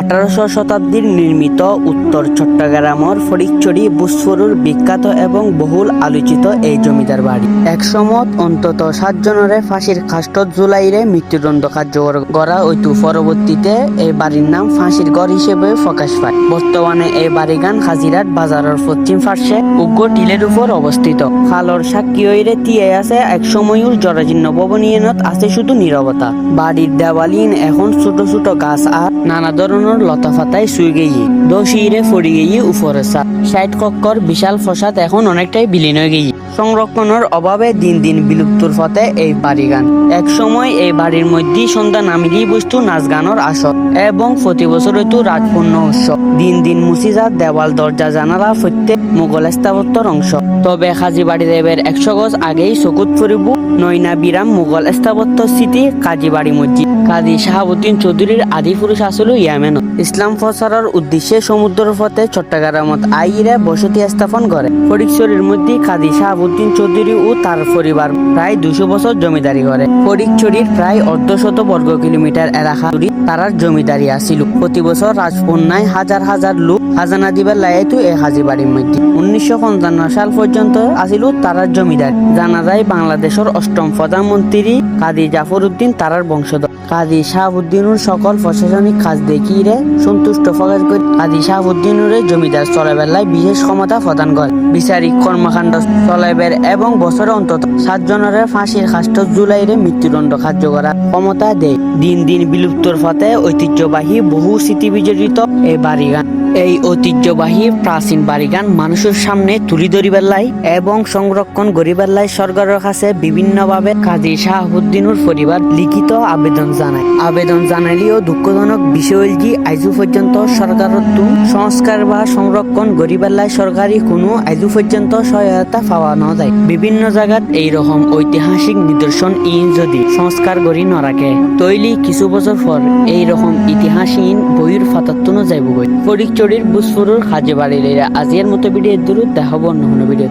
আঠারোশো শতাব্দীর নির্মিত উত্তর চট্টগ্রামের ফটিকছড়ি বুসফরুর বিখ্যাত এবং বহুল আলোচিত এই জমিদার বাড়ি। একসময় অন্তত সাতজনের ফাঁসির কাষ্ট জুলাইরে মৃত্যুদণ্ড কার্যকর করা হইতো। পরবর্তীতে এই বাড়ির নাম ফাঁসির গড় হিসেবে প্রকাশ পায়। বর্তমানে এই বাড়িগান হাজিরাট বাজারের পশ্চিম পার্শ্বে উগ্র টিলের উপর অবস্থিত। খালর সাক্ষী হইরে টিয়ে আছে এক সময়ুর জরাজীর্ণ ভবনীয়নত আছে শুধু নীরবতা। বাড়ির দেওয়ালিন এখন ছোট ছোট গাছ আর নানা ধরনের লতা পাতায় শুয়ে গিয়ে দশিরে ফড়ি গিয়ে উপরে ষাট কক্কর বিশাল ফসাদ এখন অনেকটাই বিলীন হয়ে গিয়ে সংরক্ষণের অভাবে দিন দিন বিলুপ্তর পথে এই বাড়ি গান এক সময় এই বাড়ির মধ্যে সন্ধ্যা নামিলি বস্তু নাচ গানের আসর এবং প্রতি বছর হইতো রাজপূর্ণ উৎসব দিন দিন মুসিজাত দেওয়াল দরজা জানালা প্রত্যেক মোগল স্থাপত্যর অংশ। তবে হাজি বাড়ি দেবের একশো গজ আগেই চকুত ফুরিব নয়না বিরাম মোগল স্থাপত্য স্মৃতি কাজী বাড়ি মসজিদ কাজী শাহাবুদ্দিন চৌধুরীর আদি পুরুষ আসলে ইয়ামেন। কেন ইসলাম প্রচারের উদ্দেশ্যে সমুদ্র পথে চট্টগ্রামত আইরে বসতি স্থাপন করে। ফটিকছড়ির মধ্যে কাজী শাহাবুদ্দিন চৌধুরী ও তার পরিবার প্রায় দুশো বছর জমিদারি করে। ফটিকছড়ির প্রায় অর্ধশত বর্গ কিলোমিটার এলাকা তারার জমিদারি আসিল প্রতি বছর রাজপন্যায় হাজার হাজার লোক খাজানা দিবার লাগাইতো এই হাজি বাড়ির মধ্যে। উনিশশো পঞ্চান্ন সাল পর্যন্ত আসিল তারার জমিদার। জানা যায় বাংলাদেশের অষ্টম প্রধানমন্ত্রী কাজী জাফর উদ্দিন তারার বংশধর। কাজী শাহাবুদ্দিনুর সকল প্রশাসনিক কাজ দেখিয়ে সন্তুষ্ট প্রকাশ করে। কাজী শাহাবুদ্দিনুর জমিদার চলাবেলায় বিশেষ ক্ষমতা প্রদান করে। বিচারিক কর্মকাণ্ড চলাইবের এবং বছরে অন্তত সাতজনের ফাঁসির কাষ্ট জুলাইরে মৃত্যুদণ্ড কার্যকরা ক্ষমতা দেয়। দিন দিন বিলুপ্তর পথে ঐতিহ্যবাহী বহু স্মৃতি বিজড়িত এই বাড়িগান। এই ঐতিহ্যবাহী প্রাচীন বাড়িগান মানুষের সামনে তুলি ধরিবার লাই এবং সংরক্ষণ করিবার লাই সরকারের কাছে বিভিন্নভাবে কাজী শাহাবুদ্দিনুর পরিবার লিখিত আবেদন জানায়। আবেদন জানালেও দুঃখজনক বিষয় আজও পর্যন্ত সরকারের তু সংস্কার বা সংরক্ষণ করিবার লাই সরকারি কোনো আজও পর্যন্ত সহায়তা পাওয়া না যায় বিভিন্ন জায়গাত এইরকম ঐতিহাসিক নিদর্শন ইন যদি সংস্কার করি নরাখে তৈলি কিছু বছর পর এইরকম ইতিহাসহীন বইয়ের ফাতাত্তনো যাইব গই ফরিকচড়ির বুসফুরুর হাজে বাড়ির আজিয়ার মতো ভিডিও দূর দেখাবো অন্য কোনো ভিডিও